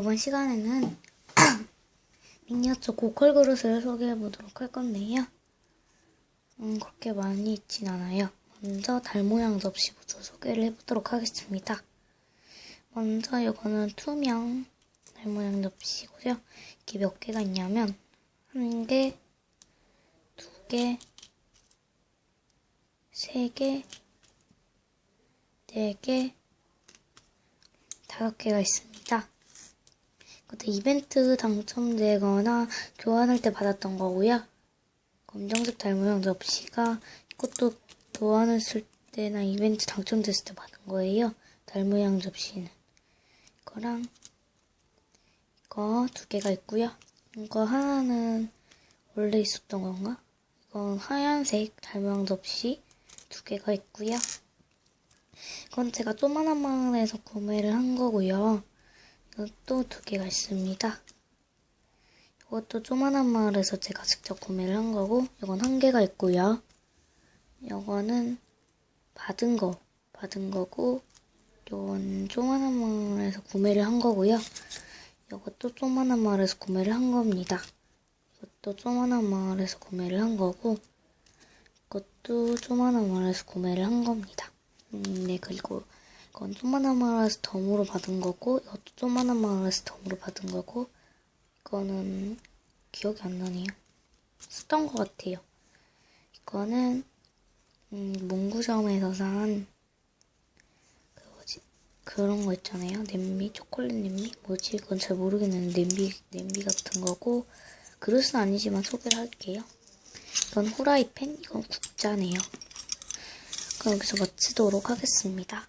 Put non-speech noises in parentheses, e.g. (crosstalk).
이번 시간에는 (clears throat) 미니어처 고퀄 그릇을 소개해 보도록 할 건데요. 음, 그렇게 많이 있진 않아요. 먼저 달 모양 접시부터 소개를 해보도록 하겠습니다. 먼저 이거는 투명 달 모양 접시고요. 이게 몇 개가 있냐면 한 개, 두 개, 세 개, 네 개, 다섯 개가 있습니다. 그때 이벤트 당첨되거나 교환할 때 받았던 거고요. 검정색 달 모양 접시가 이것도 교환했을 때나 이벤트 당첨됐을 때 받은 거예요. 달 모양 접시는. 이거랑 이거 두 개가 있고요. 이거 하나는 원래 있었던 건가? 이건 하얀색 달 모양 접시 두 개가 있고요. 이건 제가 조만한 마을에서 구매를 한 거고요. 이것도 두 개가 있습니다. 이것도 조만한 마을에서 제가 직접 구매를 한 거고, 이건 한 개가 있고요. 이거는 받은 거, 받은 거고, 이건 조만한 마을에서 구매를 한 거고요. 이것도 조만한 마을에서 구매를 한 겁니다. 이것도 조만한 마을에서 구매를 한 거고, 이것도 조만한 마을에서 구매를 한 겁니다. 음, 네, 그리고 이건 조만한 마을에서 덤으로 받은 거고, 이것도 조만한 마을에서 덤으로 받은 거고, 이거는 기억이 안 나네요. 썼던 것 같아요. 이거는 음, 문구점에서 산 그 뭐지 그런 거 있잖아요. 냄비, 초콜릿 냄비 뭐지? 이건 잘 모르겠는데 냄비 냄비 같은 거고 그릇은 아니지만 소개를 할게요. 이건 후라이팬, 이건 국자네요. 그럼 여기서 마치도록 하겠습니다.